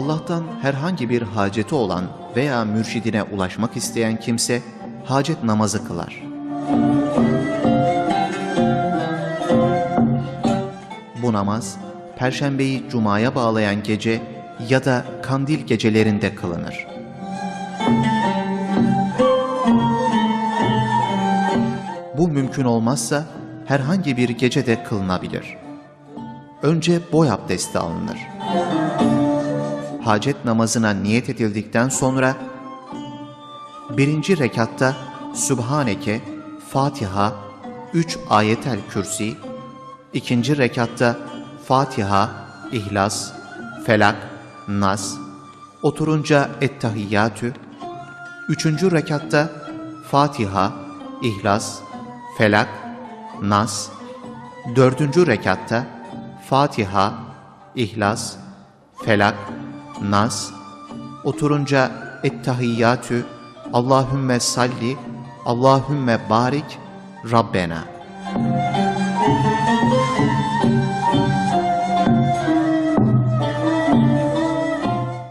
Allah'tan herhangi bir haceti olan veya mürşidine ulaşmak isteyen kimse hacet namazı kılar. Bu namaz, Perşembeyi Cuma'ya bağlayan gece ya da kandil gecelerinde kılınır. Bu mümkün olmazsa herhangi bir gecede kılınabilir. Önce boy abdesti alınır. Hacet namazına niyet edildikten sonra birinci rekatta Sübhaneke, Fatiha, 3 ayetel kürsi, ikinci rekatta Fatiha, İhlas, Felak, Nas, oturunca Ettehiyyatü, üçüncü rekatta Fatiha, İhlas, Felak, Nas, dördüncü rekatta Fatiha, İhlas, Felak, Nas, oturunca Ettehiyyatü, Allahümme salli, Allahümme barik, Rabbena.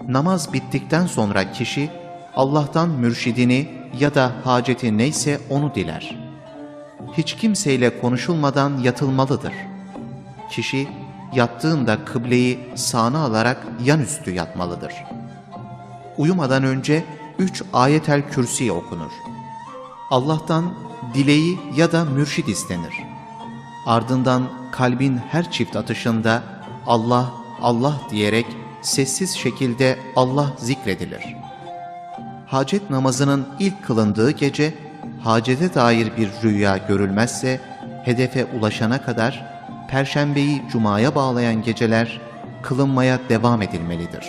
Namaz bittikten sonra kişi Allah'tan mürşidini ya da haceti neyse onu diler. Hiç kimseyle konuşulmadan yatılmalıdır. Kişi yattığında kıbleyi sağına alarak yan üstü yatmalıdır. Uyumadan önce üç ayetel kürsi okunur. Allah'tan dileği ya da mürşid istenir. Ardından kalbin her çift atışında Allah, Allah diyerek sessiz şekilde Allah zikredilir. Hacet namazının ilk kılındığı gece hacete dair bir rüya görülmezse hedefe ulaşana kadar Perşembeyi Cuma'ya bağlayan geceler kılınmaya devam edilmelidir.